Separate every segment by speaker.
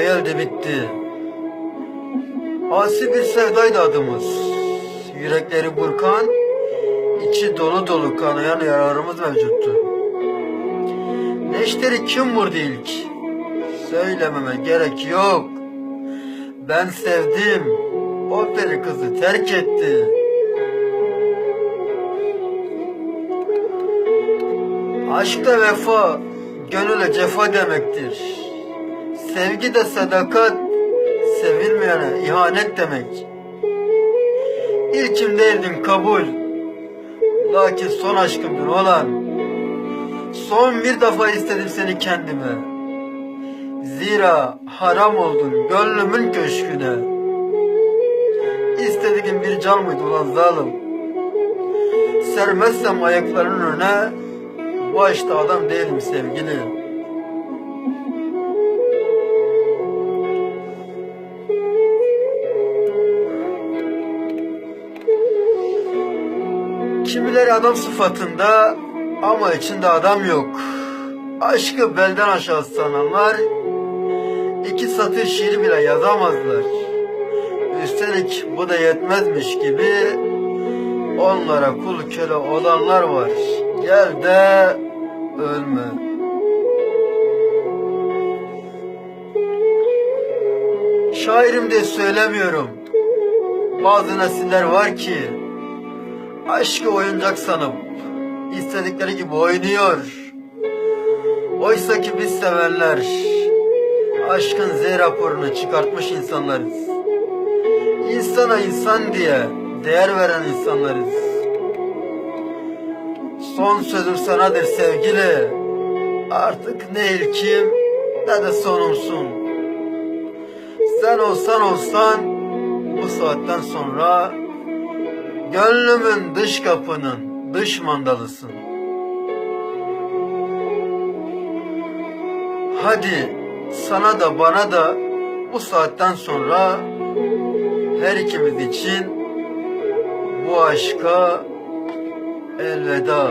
Speaker 1: geldi bitti. Asi bir sevdaydı adımız. Yürekleri burkan, içi dolu dolu kanayan yaralarımız mevcuttu. Neşteri kim vurdu ilk? Söylememe gerek yok. Ben sevdim. O peri kızı terk etti. Aşkta vefa, gönüle cefa demektir. Sevgi de sadakat, sevilmeyene ihanet demek. İlkim değildin kabul, lakin son aşkımdın olan. Son bir defa istedim seni kendime. Zira haram oldun gönlümün köşküne. İstediğin bir can mıydı ulan zalim? Sermezsem ayaklarının önüne, başta adam değilim sevgili. Kimileri adam sıfatında ama içinde adam yok. Aşkı belden aşağı sananlar iki satır şiir bile yazamazlar. Üstelik bu da yetmezmiş gibi onlara kul köle olanlar var. Gel de ölme. Şairim diye söylemiyorum. Bazı nesiller var ki aşkı oyuncak sanıp istedikleri gibi oynuyor. Oysa ki biz sevenler aşkın Z raporunu çıkartmış insanlarız. İnsana insan diye değer veren insanlarız. Son sözüm sanadır sevgili. Artık ne ilkim ne de sonumsun. Sen olsan olsan bu saatten sonra Gönlümün dış kapının dış mandalısın. Hadi sana da bana da bu saatten sonra her ikimiz için bu aşka elveda.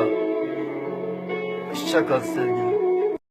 Speaker 1: Hoşça kal sevgilim.